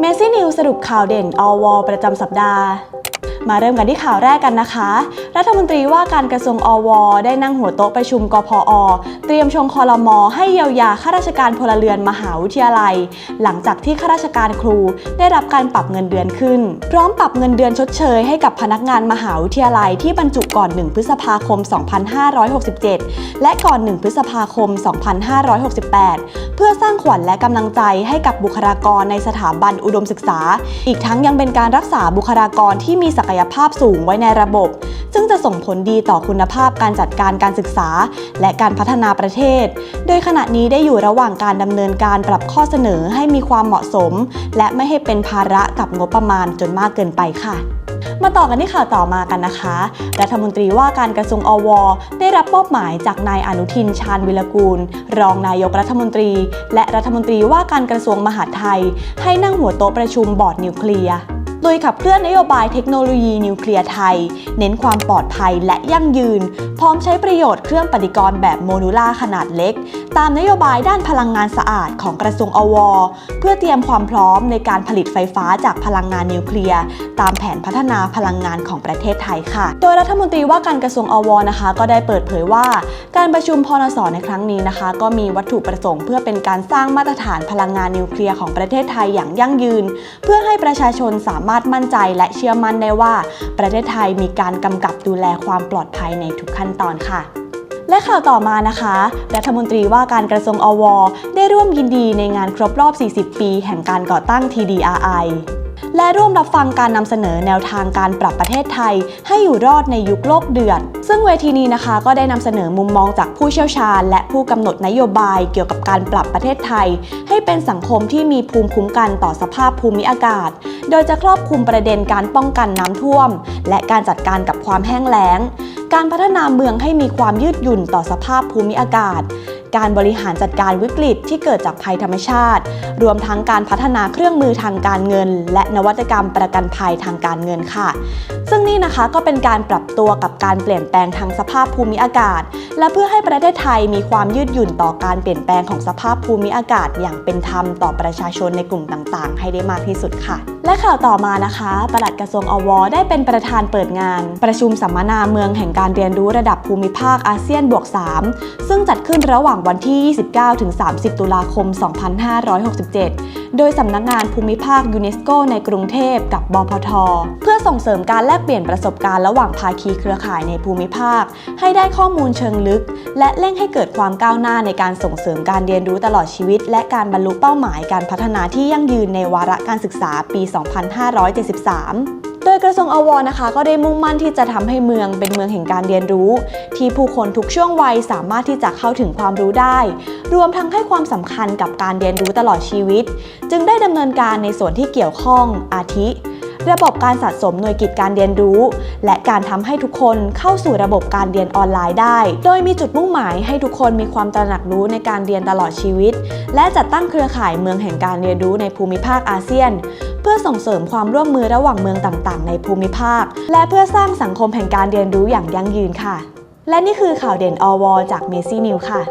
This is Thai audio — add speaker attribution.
Speaker 1: เมซี่นิวสรุปข่าวเด่นอวประจำสัปดาห์ มาเริ่มกันที่ข่าวแรกกันนะคะ รัฐมนตรีว่าการกระทรวงอว ได้นั่งหัวโต๊ะประชุมกพอ เตรียมชงคอรมอให้เยียวยาข้าราชการพลเรือนมหาวิทยาลัย หลังจากที่ข้าราชการครูได้รับการปรับเงินเดือนขึ้น พร้อมปรับเงินเดือนชดเชยให้กับพนักงานมหาวิทยาลัยที่บรรจุก่อน 1 พฤษภาคม 2567 และก่อน 1 พฤษภาคม 2568 เพื่อสร้างขวัญและกำลังใจให้กับบุคลากรในสถาบันอุดมศึกษา อีกทั้งยังเป็นการรักษาบุคลากรที่มีศักยภาพสูงไว้ในระบบ ซึ่งจะส่งผลดีต่อคุณภาพการจัดการการศึกษา และการพัฒนาประเทศ โดยขณะนี้ได้อยู่ระหว่างการดำเนินการปรับข้อเสนอให้มีความเหมาะสม และไม่ให้เป็นภาระกับงบประมาณจนมากเกินไปค่ะมาต่อกันที่ข่าวต่อมากันนะคะ รัฐมนตรีว่าการกระทรวงอว ได้รับมอบหมายจากนายอนุทินชาญวิรกูล รองนายกรัฐมนตรี และรัฐมนตรีว่าการกระทรวงมหาดไทย ให้นั่งหัวโต๊ะประชุมบอร์ดนิวเคลียร์ โดยขับเคลื่อนนโยบายเทคโนโลยีนิวเคลียร์ไทย เน้นความปลอดภัยและยั่งยืน พร้อมใช้ประโยชน์เครื่องปฏิกรณ์แบบโมดูล่าขนาดเล็ก ตามนโยบายด้านพลังงานสะอาดของกระทรวงอว เพื่อเตรียมความพร้อมในการผลิตไฟฟ้าจากพลังงานนิวเคลียร์ตามแผนพัฒนาพลังงานของประเทศไทยค่ะ โดยรัฐมนตรีว่าการกระทรวงอวนะคะ ก็ได้เปิดเผยว่า การประชุมพนสในครั้งนี้นะคะ ก็มีวัตถุประสงค์ เพื่อเป็นการสร้างมาตรฐานพลังงานนิวเคลียร์ของประเทศไทยอย่างยั่งยืน เพื่อให้ประชาชนสามารถมั่นใจและเชื่อมั่นได้ว่า ประเทศไทยมีการกำกับดูแลความปลอดภัยในทุกขั้นตอนค่ะและข่าวต่อมานะคะ รัฐมนตรีว่าการกระทรวงอว ได้ร่วมยินดีในงานครบรอบ 40 ปี แห่งการก่อตั้ง TDRI และร่วมรับฟังการนำเสนอแนวทางการปรับประเทศไทย ให้อยู่รอดในยุคโลกเดือด ซึ่งเวทีนี้นะคะก็ได้นำเสนอมุมมองจากผู้เชี่ยวชาญ และผู้กำหนดนโยบายเกี่ยวกับการปรับประเทศไทย ให้เป็นสังคมที่มีภูมิคุ้มกันต่อสภาพภูมิอากาศ โดยจะครอบคลุมประเด็นการป้องกันน้ำท่วม และการจัดการกับความแห้งแล้ง การพัฒนาเมืองให้มีความยืดหยุ่นต่อสภาพภูมิอากาศ การบริหารจัดการวิกฤตที่เกิดจากภัยธรรมชาติ รวมทั้งการพัฒนาเครื่องมือทางการเงิน และนวัตกรรมประกันภัยทางการเงินค่ะ ซึ่งนี่นะคะก็เป็นการปรับตัวกับการเปลี่ยนแปลงทางสภาพภูมิอากาศ และเพื่อให้ประเทศไทยมีความยืดหยุ่นต่อการเปลี่ยนแปลงของสภาพภูมิอากาศ อย่างเป็นธรรมต่อประชาชนในกลุ่มต่างๆ ให้ได้มากที่สุดค่ะ และข่าวต่อมานะคะปลัดกระทรวงอวได้เป็นประธานเปิดงาน ประชุมสัมมนาเมืองแห่งการเรียนรู้ระดับภูมิภาคอาเซียนบวก 3 ซึ่งจัดขึ้นระหว่างวันที่ 29-30 ตุลาคม 2567 โดยสำนักงานภูมิภาคยูเนสโกในกรุงเทพกับบพท เพื่อส่งเสริมการแลกเปลี่ยนประสบการณ์ระหว่างภาคีเครือข่ายในภูมิภาค ให้ได้ข้อมูลเชิงลึก และเร่งให้เกิดความก้าวหน้าในการส่งเสริมการเรียนรู้ตลอดชีวิต และการบรรลุเป้าหมายการพัฒนาที่ยั่งยืนในวาระการศึกษาปี 2573 ดยกระทรวงอวนะคะ ก็ได้มุ่งมั่นที่จะทำให้เมืองเป็นเมืองแห่งการเรียนรู้ ที่ผู้คนทุกช่วงวัยสามารถที่จะเข้าถึงความรู้ได้ รวมทั้งให้ความสำคัญกับการเรียนรู้ตลอดชีวิต จึงได้ดำเนินการในส่วนที่เกี่ยวข้องอาทิ ระบบการสะสมหน่วยกิจการเรียนรู้ และการทำให้ทุกคนเข้าสู่ระบบการเรียนออนไลน์ได้ โดยมีจุดมุ่งหมายให้ทุกคนมีความตระหนักรู้ในการเรียนตลอดชีวิต และจัดตั้งเครือข่ายเมืองแห่งการเรียนรู้ในภูมิภาคอาเซียน เพื่อส่งเสริมความร่วมมือระหว่างเมืองต่างๆ ในภูมิภาค และเพื่อสร้างสังคมแห่งการเรียนรู้อย่างยั่งยืนค่ะ และนี่คือข่าวเด่นอวจากเมซี่นิวค่ะ